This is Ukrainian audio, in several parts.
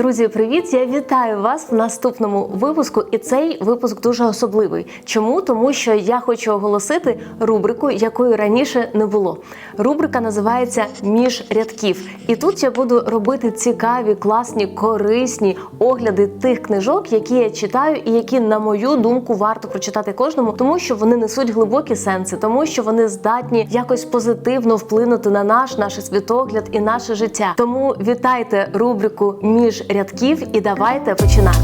Друзі, привіт! Я вітаю вас в наступному випуску. І цей випуск дуже особливий. Чому? Тому що я хочу оголосити рубрику, якої раніше не було. Рубрика називається Між рядків. І тут я буду робити цікаві, класні, корисні огляди тих книжок, які я читаю, і які, на мою думку, варто прочитати кожному, тому що вони несуть глибокі сенси, тому що вони здатні якось позитивно вплинути на наш, наш світогляд і наше життя. Тому вітайте рубрику Між рядків і давайте починати.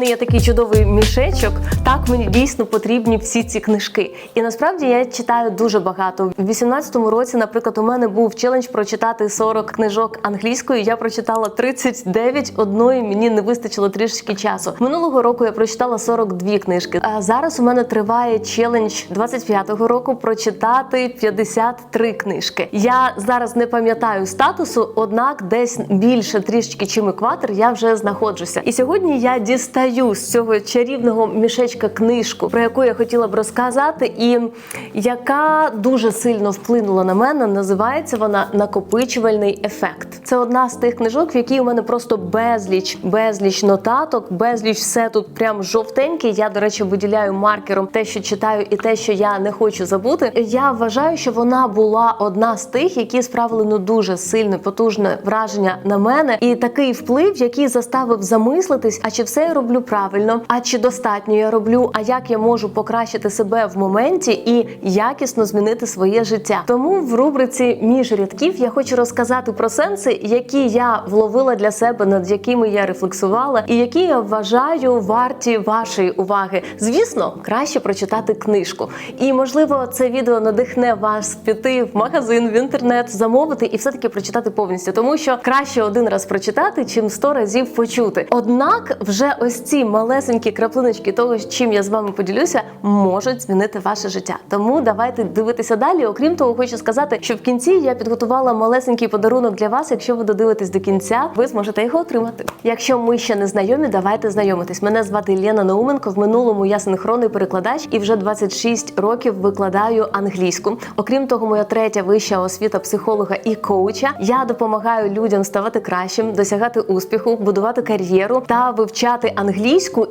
Мене є такий чудовий мішечок. Так мені дійсно потрібні всі ці книжки. І насправді я читаю дуже багато. У 18-му році, наприклад, у мене був челендж прочитати 40 книжок англійською. Я прочитала 39, одної мені не вистачило трішки часу. Минулого року я прочитала 42 книжки. А зараз у мене триває челендж 25-го року прочитати 53 книжки. Я зараз не пам'ятаю статусу, однак десь більше трішки чим екватор я вже знаходжуся. І сьогодні я дістаю з цього чарівного мішечка книжку, про яку я хотіла б розказати, і яка дуже сильно вплинула на мене. Називається вона накопичувальний ефект. Це одна з тих книжок, в якій у мене просто безліч, безліч нотаток, безліч все тут прям жовтеньке. Я, до речі, виділяю маркером те, що читаю, і те, що я не хочу забути. Я вважаю, що вона була одна з тих, які справили ну дуже сильне, потужне враження на мене, і такий вплив, який заставив замислитись, а чи все я роблю правильно, а чи достатньо я роблю, а як я можу покращити себе в моменті і якісно змінити своє життя. Тому в рубриці між рядків я хочу розказати про сенси, які я вловила для себе, над якими я рефлексувала, і які я вважаю варті вашої уваги. Звісно, краще прочитати книжку. І можливо, це відео надихне вас піти в магазин, в інтернет, замовити і все таки прочитати повністю, тому що краще один раз прочитати, чим сто разів почути. Однак, вже ось ці малесенькі краплиночки того, чим я з вами поділюся, можуть змінити ваше життя. Тому давайте дивитися далі. Окрім того, хочу сказати, що в кінці я підготувала малесенький подарунок для вас. Якщо ви додивитесь до кінця, ви зможете його отримати. Якщо ми ще не знайомі, давайте знайомитись. Мене звати Лена Науменко. В минулому я синхронний перекладач і вже 26 років викладаю англійську. Окрім того, моя третя вища освіта психолога і коуча. Я допомагаю людям ставати кращим, досягати успіху, будувати кар'єру та вивчати англійську,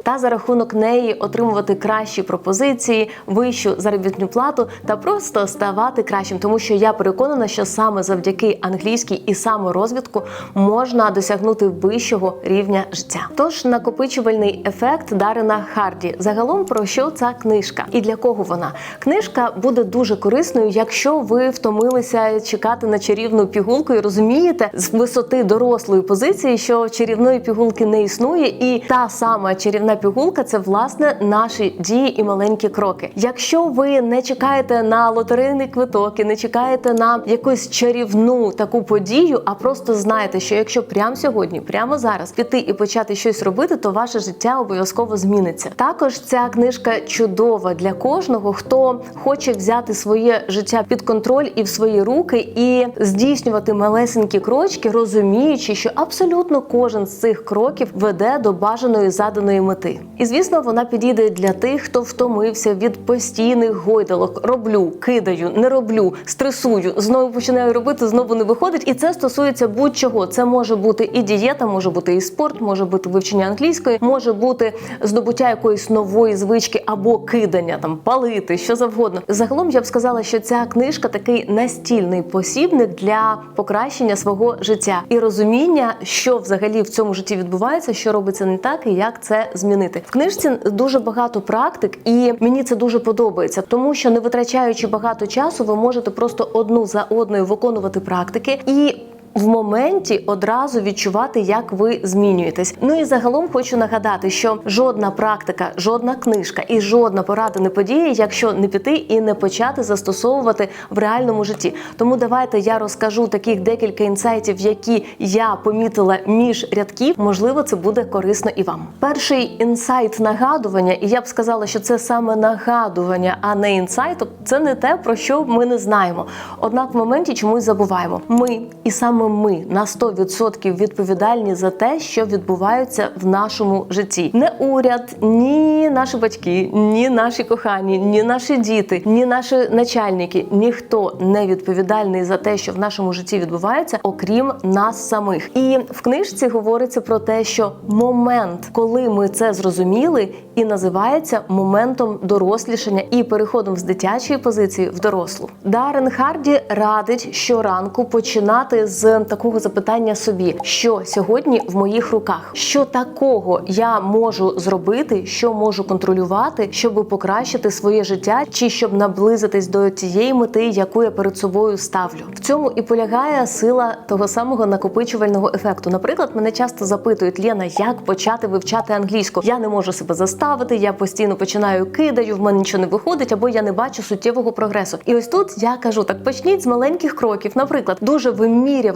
та за рахунок неї отримувати кращі пропозиції, вищу заробітну плату та просто ставати кращим, тому що я переконана, що саме завдяки англійській і саморозвитку можна досягнути вищого рівня життя. Тож накопичувальний ефект Дарина Харді. Загалом про що ця книжка і для кого вона? Книжка буде дуже корисною, якщо ви втомилися чекати на чарівну пігулку і розумієте з висоти дорослої позиції, що чарівної пігулки не існує, і та сама чарівна пігулка це власне наші дії і маленькі кроки. Якщо ви не чекаєте на лотерейний квиток і не чекаєте на якусь чарівну таку подію, а просто знаєте, що якщо прямо сьогодні, прямо зараз піти і почати щось робити, то ваше життя обов'язково зміниться. Також ця книжка чудова для кожного, хто хоче взяти своє життя під контроль і в свої руки, і здійснювати малесенькі крочки, розуміючи, що абсолютно кожен з цих кроків веде до бажаної заданої мети. І звісно, вона підійде для тих, хто втомився від постійних гойдалок. Роблю, кидаю, не роблю, стресую, знову починаю робити, знову не виходить. І це стосується будь-чого. Це може бути і дієта, може бути і спорт, може бути вивчення англійської, може бути здобуття якоїсь нової звички або кидання, там палити, що завгодно. Загалом я б сказала, що ця книжка такий настільний посібник для покращення свого життя і розуміння, що взагалі в цьому житті відбувається, що робиться не так, і як це змінити. В книжці дуже багато практик, і мені це дуже подобається, тому що не витрачаючи багато часу, ви можете просто одну за одною виконувати практики і. В моменті одразу відчувати, як ви змінюєтесь. Ну і загалом хочу нагадати, що жодна практика, жодна книжка і жодна порада не подіє, якщо не піти і не почати застосовувати в реальному житті. Тому давайте я розкажу таких декілька інсайтів, які я помітила між рядків. Можливо, це буде корисно і вам. Перший інсайт нагадування, і я б сказала, що це саме нагадування, а не інсайт. Це не те, про що ми не знаємо. Однак в моменті чомусь забуваємо. Ми і саме саме ми на 100% відповідальні за те, що відбувається в нашому житті. Не уряд, ні наші батьки, ні наші кохані, ні наші діти, ні наші начальники. Ніхто не відповідальний за те, що в нашому житті відбувається, окрім нас самих. І в книжці говориться про те, що момент, коли ми це зрозуміли, і називається моментом дорослішання і переходом з дитячої позиції в дорослу. Дарен Харді радить щоранку починати з такого запитання собі, що сьогодні в моїх руках, що такого я можу зробити, що можу контролювати, щоб покращити своє життя, чи щоб наблизитись до тієї мети, яку я перед собою ставлю. В цьому і полягає сила того самого накопичувального ефекту. Наприклад, мене часто запитують Лєна, як почати вивчати англійську. Я не можу себе заставити, я постійно починаю кидаю, в мене нічого не виходить, або я не бачу суттєвого прогресу. І ось тут я кажу: так почніть з маленьких кроків. Наприклад, дуже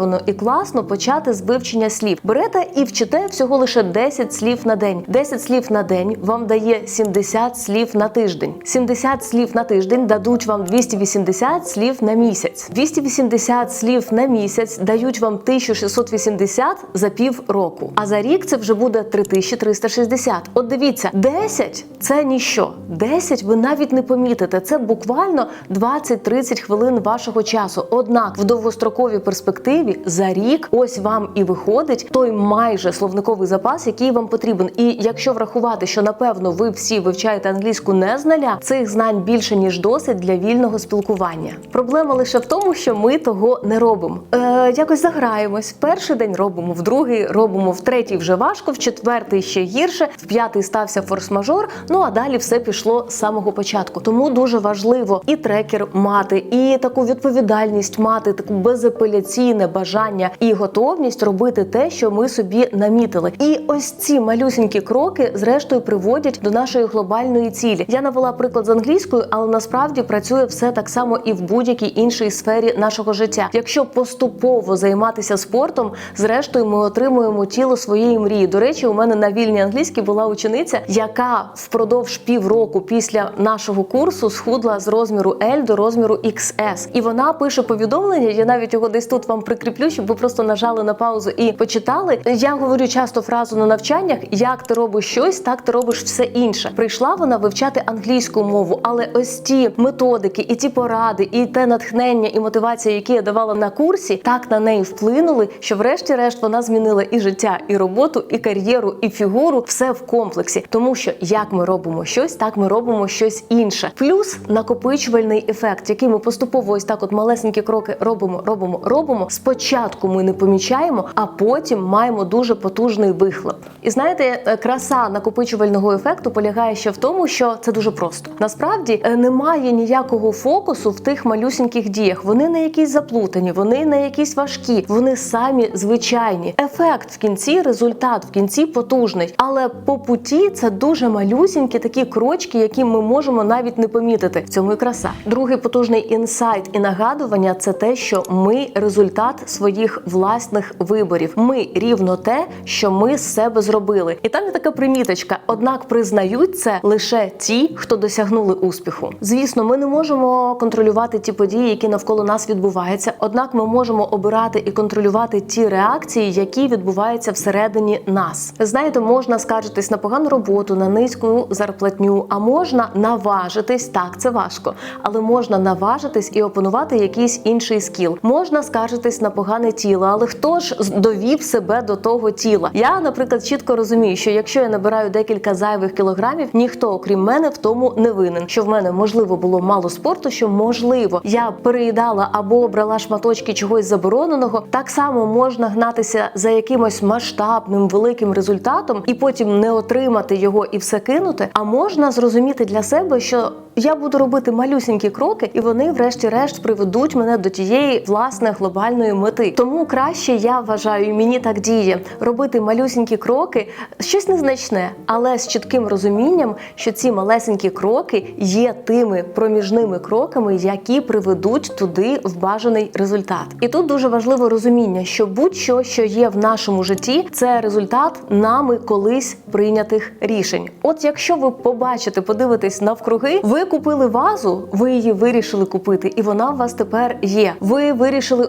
вимірявано і класно почати з вивчення слів. Берете і вчите всього лише 10 слів на день. 10 слів на день вам дає 70 слів на тиждень. 70 слів на тиждень дадуть вам 280 слів на місяць. 280 слів на місяць дають вам 1680 за пів року. А за рік це вже буде 3360. От дивіться, 10 – це ніщо. 10 ви навіть не помітите. Це буквально 20-30 хвилин вашого часу. Однак в довгостроковій перспективі за рік ось вам і виходить той майже словниковий запас, який вам потрібен. І якщо врахувати, що напевно ви всі вивчаєте англійську не з нуля, цих знань більше ніж досить для вільного спілкування. Проблема лише в тому, що ми того не робимо. Е, якось заграємось. Перший день робимо, в другий робимо, в третій вже важко, в четвертий ще гірше, в п'ятий стався форс-мажор. Ну а далі все пішло з самого початку. Тому дуже важливо і трекер мати, і таку відповідальність мати, таку безапеляційне бажання і готовність робити те, що ми собі намітили. І ось ці малюсінькі кроки, зрештою, приводять до нашої глобальної цілі. Я навела приклад з англійською, але насправді працює все так само і в будь-якій іншій сфері нашого життя. Якщо поступово займатися спортом, зрештою ми отримуємо тіло своєї мрії. До речі, у мене на вільній англійській була учениця, яка впродовж півроку після нашого курсу схудла з розміру L до розміру XS. І вона пише повідомлення. Я навіть його десь тут вам прикріплю, щоб ви просто нажали на паузу і почитали. Я говорю часто фразу на навчаннях: як ти робиш щось, так ти робиш все інше. Прийшла вона вивчати англійську мову, але ось ті методики, і ті поради, і те натхнення і мотивація, які я давала на курсі, так на неї вплинули, що врешті-решт вона змінила і життя, і роботу, і кар'єру, і фігуру все в комплексі, тому що як ми робимо щось, так ми робимо щось інше. Плюс накопичувальний ефект, який ми поступово ось так, от малесенькі кроки робимо, робимо, робимо. Спочатку ми не помічаємо, а потім маємо дуже потужний вихлоп. І знаєте, е, краса накопичувального ефекту полягає ще в тому, що це дуже просто. Насправді е, немає ніякого фокусу в тих малюсіньких діях. Вони не якісь заплутані, вони не якісь важкі, вони самі звичайні. Ефект в кінці, результат в кінці потужний, але по путі це дуже малюсінькі такі крочки, які ми можемо навіть не помітити. В цьому і краса. Другий потужний інсайт і нагадування це те, що ми результат своїх власних виборів. Ми рівно те, що ми з себе зробили. І там є така приміточка. Однак признають це лише ті, хто досягнули успіху. Звісно, ми не можемо контролювати ті події, які навколо нас відбуваються. Однак ми можемо обирати і контролювати ті реакції, які відбуваються всередині нас. Знаєте, можна скаржитись на погану роботу, на низьку зарплатню, а можна наважитись. Так, це важко, але можна наважитись і опанувати якийсь інший скіл. Можна скаржитись на погане тіло, але хто ж довів себе до того тіла? Я, наприклад, чітко розумію, що якщо я набираю декілька зайвих кілограмів, ніхто окрім мене в тому не винен. Що в мене можливо було мало спорту, що можливо я переїдала або брала шматочки чогось забороненого. Так само можна гнатися за якимось масштабним великим результатом і потім не отримати його і все кинути. А можна зрозуміти для себе, що я буду робити малюсінькі кроки, і вони, врешті-решт, приведуть мене до тієї власне глобальної мети. Тому краще я вважаю, мені так діє робити малюсінькі кроки, щось незначне, але з чітким розумінням, що ці малесенькі кроки є тими проміжними кроками, які приведуть туди в бажаний результат. І тут дуже важливо розуміння, що будь-що, що є в нашому житті, це результат нами колись прийнятих рішень. От якщо ви побачите, подивитесь навкруги, ви купили вазу, ви її вирішили купити, і вона у вас тепер є. Ви вирішили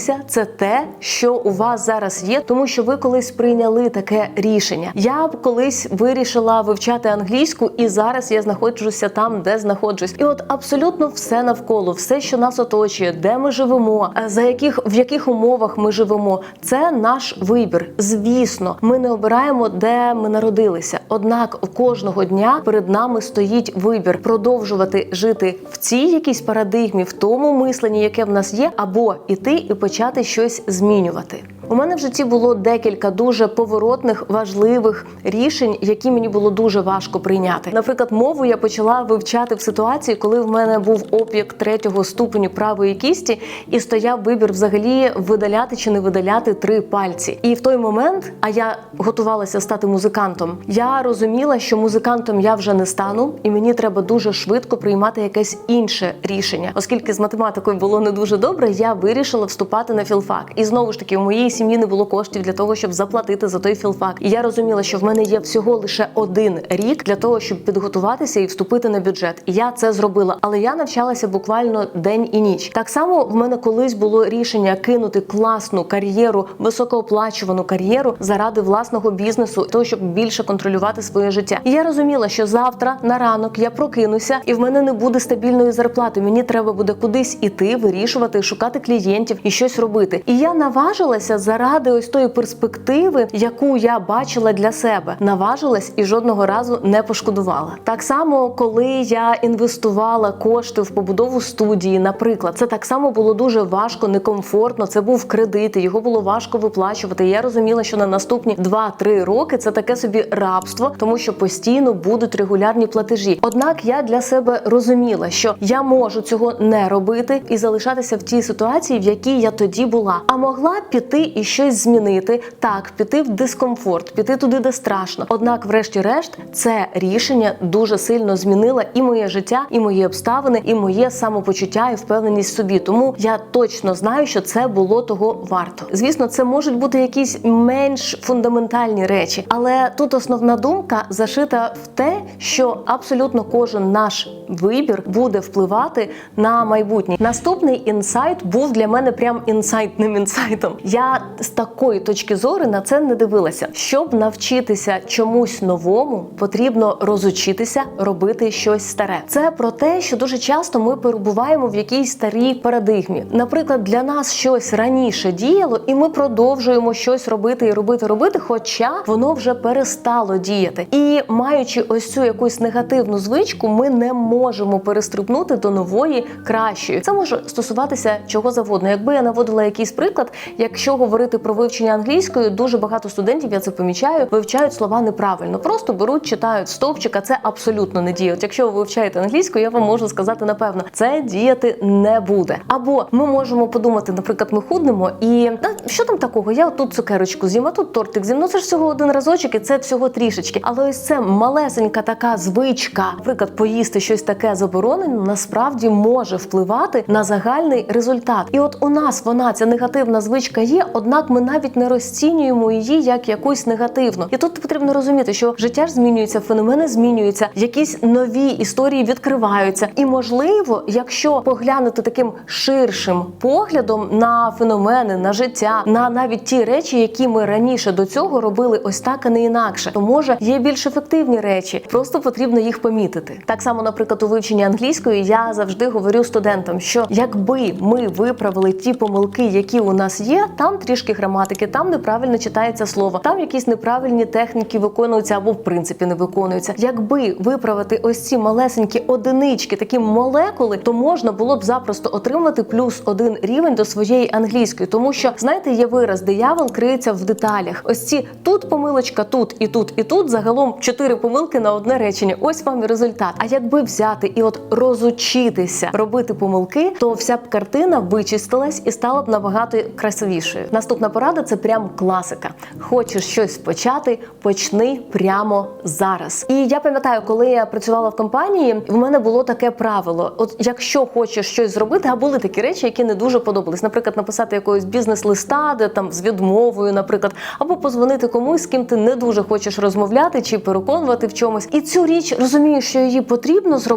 одружитися. Це те, що у вас зараз є, тому що ви колись прийняли таке рішення. Я б колись вирішила вивчати англійську, і зараз я знаходжуся там, де знаходжусь. І от абсолютно все навколо, все, що нас оточує, де ми живемо, е, за яких в яких умовах ми живемо, це наш вибір. Звісно, ми не обираємо, де ми народилися. Однак кожного дня перед нами стоїть вибір продовжувати жити в цій якійсь парадигмі, в тому мисленні, яке в нас є, або іти і почати щось змінювати. У мене в житті було декілька дуже поворотних важливих рішень, які мені було дуже важко прийняти. Наприклад, мову я почала вивчати в ситуації, коли в мене був опік третього ступеню правої кісті, і стояв вибір взагалі видаляти чи не видаляти три пальці. І в той момент, а я готувалася стати музикантом, я розуміла, що музикантом я вже не стану, і мені треба дуже швидко приймати якесь інше рішення. Оскільки з математикою було не дуже добре, я вирішила вступати на філфак. І знову ж таки, у моїй сім'ї не було коштів для того, щоб заплатити за той філфак. І я розуміла, що в мене є всього лише один рік для того, щоб підготуватися і вступити на бюджет. І я це зробила. Але я навчалася буквально день і ніч. Так само в мене колись було рішення кинути класну кар'єру, високооплачувану кар'єру заради власного бізнесу, того, щоб більше контролювати своє життя. І я розуміла, що завтра на ранок я прокинуся, і в мене не буде стабільної зарплати. Мені треба буде кудись іти, вирішувати, шукати клієнтів і щось робити. І я наважилася заради ось тої перспективи, яку я бачила для себе. Наважилась і жодного разу не пошкодувала. Так само, коли я інвестувала кошти в побудову студії, наприклад, це так само було дуже важко, некомфортно. Це був кредит, його було важко виплачувати. Я розуміла, що на наступні 2-3 роки це таке собі рабство, тому що постійно будуть регулярні платежі. Однак я для себе розуміла, що я можу цього не робити і залишатися в тій ситуації, в якій я тоді була, а могла піти і щось змінити. Так, піти в дискомфорт, піти туди, де страшно. Однак, врешті-решт, це рішення дуже сильно змінило і моє життя, і мої обставини, і моє самопочуття і впевненість в собі. Тому я точно знаю, що це було того варто. Звісно, це можуть бути якісь менш фундаментальні речі, але тут основна думка зашита в те, що абсолютно кожен наш вибір буде впливати на майбутнє. Наступний інсайт був для мене прям інсайтним інсайтом. Я з такої точки зору на це не дивилася. Щоб навчитися чомусь новому, потрібно розучитися робити щось старе. Це про те, що дуже часто ми перебуваємо в якійсь старій парадигмі. Наприклад, для нас щось раніше діяло, і ми продовжуємо щось робити і робити, робити, хоча воно вже перестало діяти. І маючи ось цю якусь негативну звичку, ми не можемо перестрибнути до нової кращої. Це може стосуватися чого завгодно. Якби я наводила якийсь приклад, якщо говорити про вивчення англійської, дуже багато студентів, я це помічаю, вивчають слова неправильно. Просто беруть, читають стовпчика. Це абсолютно не діє. От якщо ви вивчаєте англійську, я вам можу сказати напевно, це діяти не буде. Або ми можемо подумати, наприклад, ми худнемо, і «Та, що там такого? Я тут цукерочку з'їм, а тут тортик з'їм. Ну це ж всього один разочок, і це всього трішечки. Але ось це малесенька така звичка, наприклад, поїсти щось таке заборонене, насправді може впливати на загальний результат. І от у нас вона ця негативна звичка є, однак ми навіть не розцінюємо її як якусь негативну. І тут потрібно розуміти, що життя ж змінюється, феномени змінюються, якісь нові історії відкриваються. І можливо, якщо поглянути таким ширшим поглядом на феномени, на життя, на навіть ті речі, які ми раніше до цього робили ось так, а не інакше, то може є більш ефективні речі, просто потрібно їх помітити. Так само, наприклад, у вивченні англійської я завжди говорю студентам, що якби ми виправили ті помилки, які у нас є, там трішки граматики, там неправильно читається слово, там якісь неправильні техніки виконуються або в принципі не виконуються. Якби виправити ось ці малесенькі одинички, такі молекули, то можна було б запросто отримати плюс один рівень до своєї англійської, тому що знаєте, є вираз, диявол криється в деталях. Ось ці тут помилочка, тут і тут, і тут загалом чотири помилки на одне речення. Ось вам і результат. А якби взяти і от розучитися робити помилки, то вся б картина вичистилась і стала б набагато красивішою. Наступна порада це прям класика. Хочеш щось почати, почни прямо зараз. І я пам'ятаю, коли я працювала в компанії, в мене було таке правило: от якщо хочеш щось зробити, а були такі речі, які не дуже подобались. Наприклад, написати якогось бізнес-листа, де там з відмовою, наприклад, або позвонити комусь, з ким ти не дуже хочеш розмовляти чи переконувати в чомусь. І цю річ розумієш, що її потрібно зробити,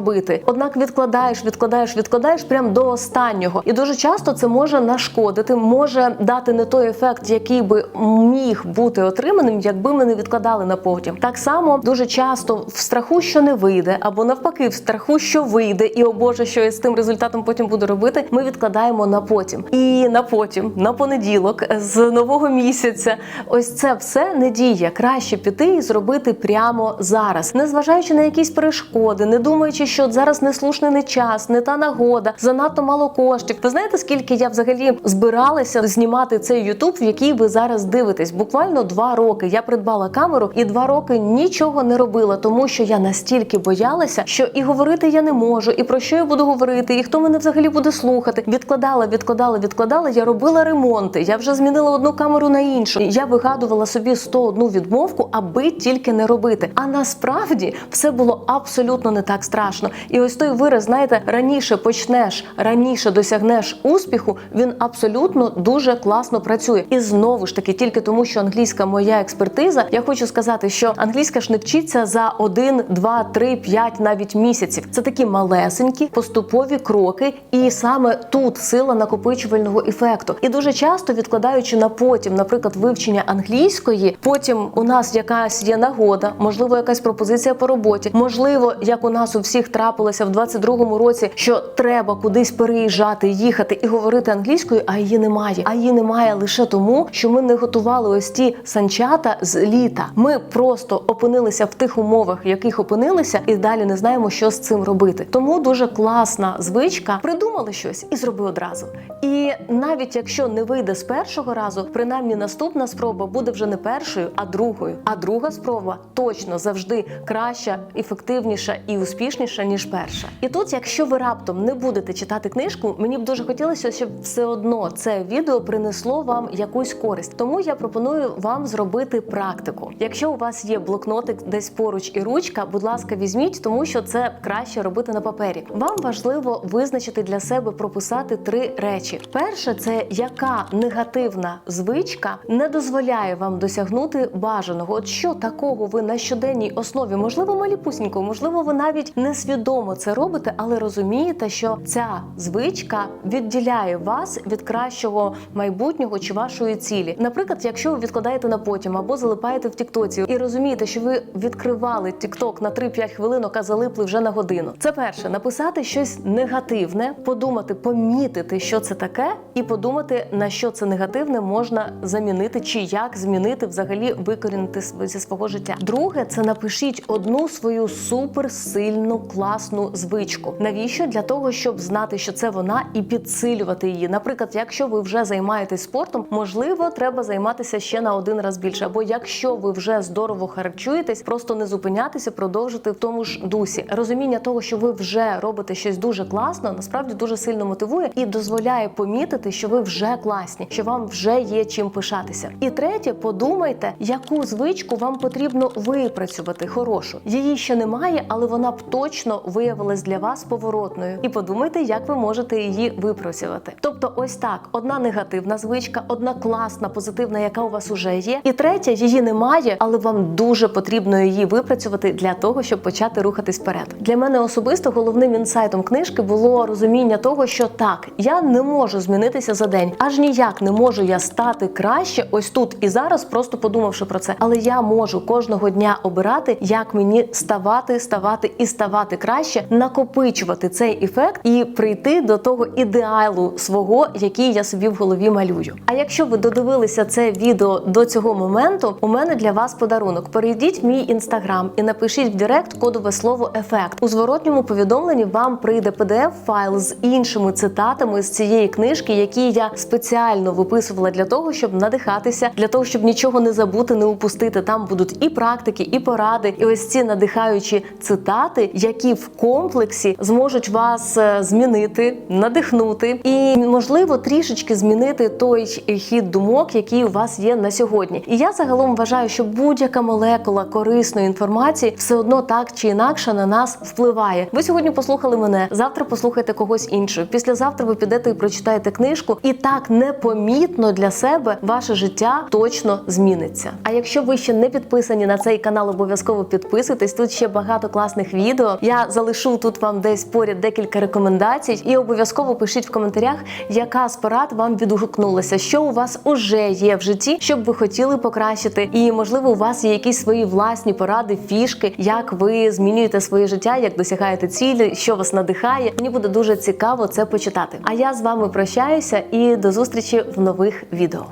однак відкладаєш, відкладаєш, відкладаєш прям до останнього. І дуже часто це може нашкодити, може дати не той ефект, який би міг бути отриманим, якби ми не відкладали на потім. Так само дуже часто в страху, що не вийде, або навпаки, в страху, що вийде, і о Боже, що я з тим результатом потім буду робити. Ми відкладаємо на потім. І на потім, на понеділок, з нового місяця. Ось це все не діє. Краще піти і зробити прямо зараз, незважаючи на якісь перешкоди, не думаючи, що от зараз неслушний не час, не та нагода, занадто мало коштів. Ви знаєте, скільки я взагалі збиралася знімати цей Ютуб, в який ви зараз дивитесь? Буквально два роки. Я придбала камеру і два роки нічого не робила, тому що я настільки боялася, що і говорити я не можу, і про що я буду говорити, і хто мене взагалі буде слухати. Відкладала, відкладала, відкладала. Я робила ремонти. Я вже змінила одну камеру на іншу. Я вигадувала собі 101 відмовку, аби тільки не робити. А насправді все було абсолютно не так страшно. І ось той вираз, знаєте, раніше почнеш, раніше досягнеш успіху. Він абсолютно дуже класно працює. І знову ж таки, тільки тому, що англійська моя експертиза, я хочу сказати, що англійська ж не вчиться за один, два, три, п'ять навіть місяців. Це такі малесенькі поступові кроки, і саме тут сила накопичувального ефекту. І дуже часто відкладаючи на потім, наприклад, вивчення англійської, потім у нас якась є нагода, можливо, якась пропозиція по роботі, можливо, як у нас у всіх трапилося в 22-му році, що треба кудись переїжджати, їхати і говорити англійською, а її немає. А її немає лише тому, що ми не готували ось ті санчата з літа. Ми просто опинилися в тих умовах, в яких опинилися, і далі не знаємо, що з цим робити. Тому дуже класна звичка. Придумали щось і зроби одразу. І навіть якщо не вийде з першого разу, принаймні наступна спроба буде вже не першою, а другою. А друга спроба точно завжди краща, ефективніша і успішніша ніж перша. І тут, якщо ви раптом не будете читати книжку, мені б дуже хотілося, щоб все одно це відео принесло вам якусь користь. Тому я пропоную вам зробити практику. Якщо у вас є блокнотик десь поруч і ручка, будь ласка, візьміть, тому що це краще робити на папері. Вам важливо визначити для себе прописати три речі. Перше, це яка негативна звичка не дозволяє вам досягнути бажаного. От що такого ви на щоденній основі, можливо, маліпусінько, можливо, ви навіть несвідомо це робите, але розумієте, що ця звичка відділяє вас від кращого майбутнього чи вашої цілі. Наприклад, якщо ви відкладаєте на потім або залипаєте в Тіктоці і розумієте, що ви відкривали Тікток на 3-5 хвилинок, а залипли вже на годину. Це перше написати щось негативне, подумати, помітити, що це таке, і подумати, на що це негативне можна замінити, чи як змінити взагалі викорінити зі свого життя. Друге, це напишіть одну свою суперсильну класну звичку. Навіщо? Для того, щоб знати, що це вона, і підсилювати її. Наприклад, якщо ви вже займаєтесь спортом, можливо, треба займатися ще на один раз більше. Або якщо ви вже здорово харчуєтесь, просто не зупинятися, продовжити в тому ж дусі. Розуміння того, що ви вже робите щось дуже класно, насправді дуже сильно мотивує і дозволяє помітити, що ви вже класні, що вам вже є чим пишатися. І третє, подумайте, яку звичку вам потрібно випрацювати хорошу. Її ще немає, але вона б точно виявилась для вас поворотною. І подумайте, як ви можете її випрацювати. Тобто, ось так: одна негативна звичка, одна класна, позитивна, яка у вас уже є. І третя, її немає, але вам дуже потрібно її випрацювати для того, щоб почати рухатись вперед. Для мене особисто головним інсайтом книжки було розуміння того, що так, я не можу змінитися за день, аж ніяк не можу я стати краще ось тут і зараз, просто подумавши про це. Але я можу кожного дня обирати, як мені ставати, ставати і ставати краще, накопичувати цей ефект і прийти до того ідеалу свого, який я собі в голові малюю. А якщо ви додивилися це відео до цього моменту, у мене для вас подарунок. Перейдіть в мій інстаграм і напишіть в Директ кодове слово ефект. У зворотньому повідомленні вам прийде pdf файл з іншими цитатами з цієї книжки, які я спеціально виписувала для того, щоб надихатися, для того, щоб нічого не забути, не упустити. Там будуть і практики, і поради, і ось ці надихаючі цитати, які в комплексі зможуть вас е, змінити, надихнути і можливо трішечки змінити той хід думок, які у вас є на сьогодні. І я загалом вважаю, що будь-яка молекула корисної інформації все одно так чи інакше на нас впливає. Ви сьогодні послухали мене, завтра послухайте когось іншого. Післязавтра ви підете і прочитаєте книжку, і так непомітно для себе ваше життя точно зміниться. А якщо ви ще не підписані на цей канал, обов'язково підписуйтесь. Тут ще багато класних відео. Я залишу тут вам десь поряд декілька рекомендацій, і обов'язково пишіть в коментарях, яка з порад вам відгукнулася, що у вас уже є в житті, щоб ви хотіли покращити. І можливо, у вас є якісь свої власні поради, фішки, як ви змінюєте своє життя, як досягаєте цілі, що вас надихає. Мені буде дуже цікаво це почитати. А я з вами прощаюся і до зустрічі в нових відео.